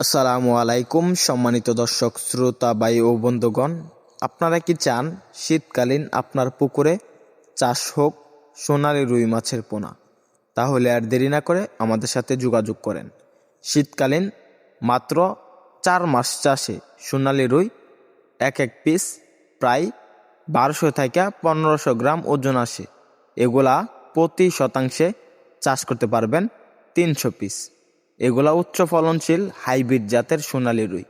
আসসালামু আলাইকুম, সম্মানিত দর্শক, শ্রোতা বাই ও বন্ধুগণ। আপনারা কি চান শীতকালীন আপনার পুকুরে চাষ হোক সোনালী রুই মাছের পোনা? তাহলে আর দেরি না করে আমাদের সাথে যোগাযোগ করেন। শীতকালীন মাত্র চার মাস চাষে সোনালি রুই এক এক পিস প্রায় বারোশো থেকে পনেরোশো গ্রাম ওজন আসে। এগুলা প্রতি শতাংশে চাষ করতে পারবেন তিনশো পিস। এগুলা উচ্চ ফলনশীল, হাইব্রিড জাতের সোনালি রুই।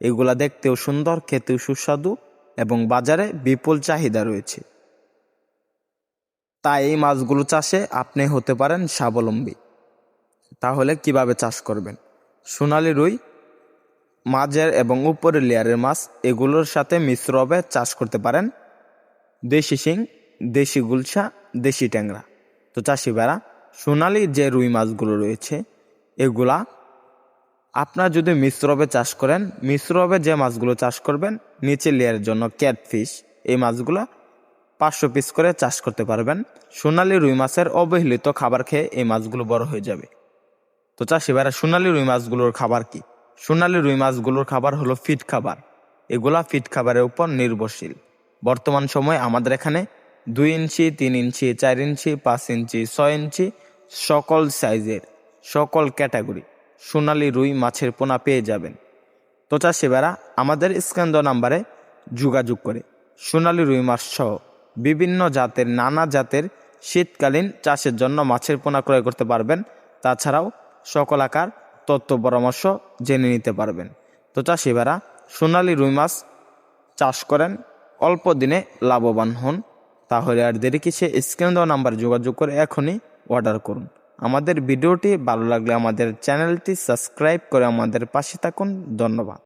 এগুলা দেখতেও সুন্দর, খেতেও সুস্বাদু এবং বাজারে বিপুল চাহিদা রয়েছে। তাই এই মাছগুলো চাষে আপনি হতে পারেন স্বাবলম্বী। তাহলে কীভাবে চাষ করবেন? সোনালি রুই, মাঝের এবং উপরের লেয়ারের মাছ, এগুলোর সাথে মিশ্রভাবে চাষ করতে পারেন। দেশি শিং, দেশি গুলশা, দেশি ট্যাংরা। তো চাষি বেড়া সোনালি যে রুই মাছগুলো রয়েছে এগুলা আপনার যদি মিশ্রভাবে চাষ করেন মিশ্রভাবে যে মাছগুলো চাষ করবেন, নিচে লেয়ারের জন্য ক্যাটফিশ এই মাছগুলো পাঁচশো পিস করে চাষ করতে পারবেন। সোনালি রুই মাছের অবহেলিত খাবার খেয়ে এই মাছগুলো বড় হয়ে যাবে। তো চাষি ভাইরা, সোনালি রুই মাছগুলোর খাবার কি? সোনালি রুই মাছগুলোর খাবার হলো ফিট খাবার। এগুলা ফিট খাবারের উপর নির্ভরশীল। বর্তমান সময়ে আমাদের এখানে দুই ইঞ্চি, তিন ইঞ্চি, চার ইঞ্চি, পাঁচ ইঞ্চি, ছয় ইঞ্চি সকল সাইজের সকল ক্যাটাগরি। সোনালি রুই মাছের পোনা পেয়ে যাবেন। তো চাষিবারা আমাদের স্ক্যান্দ নাম্বারে যোগাযোগ করে সোনালি রুই মাছ সহ বিভিন্ন জাতের, নানা জাতের শীতকালীন চাষের জন্য মাছের পোনা ক্রয় করতে পারবেন। তাছাড়াও সকল আকার তথ্য পরামর্শ জেনে নিতে পারবেন। তো চাষিবারা সোনালি রুই মাছ চাষ করেন, অল্প দিনে লাভবান হন। তাহলে আর দেরি কিসে স্ক্রিন দেওয়া নাম্বার যোগাযোগ করে এখনই অর্ডার করুন। আমাদের ভিডিওটি ভালো লাগলে আমাদের চ্যানেলটি সাবস্ক্রাইব করে আমাদের পাশে থাকুন। ধন্যবাদ।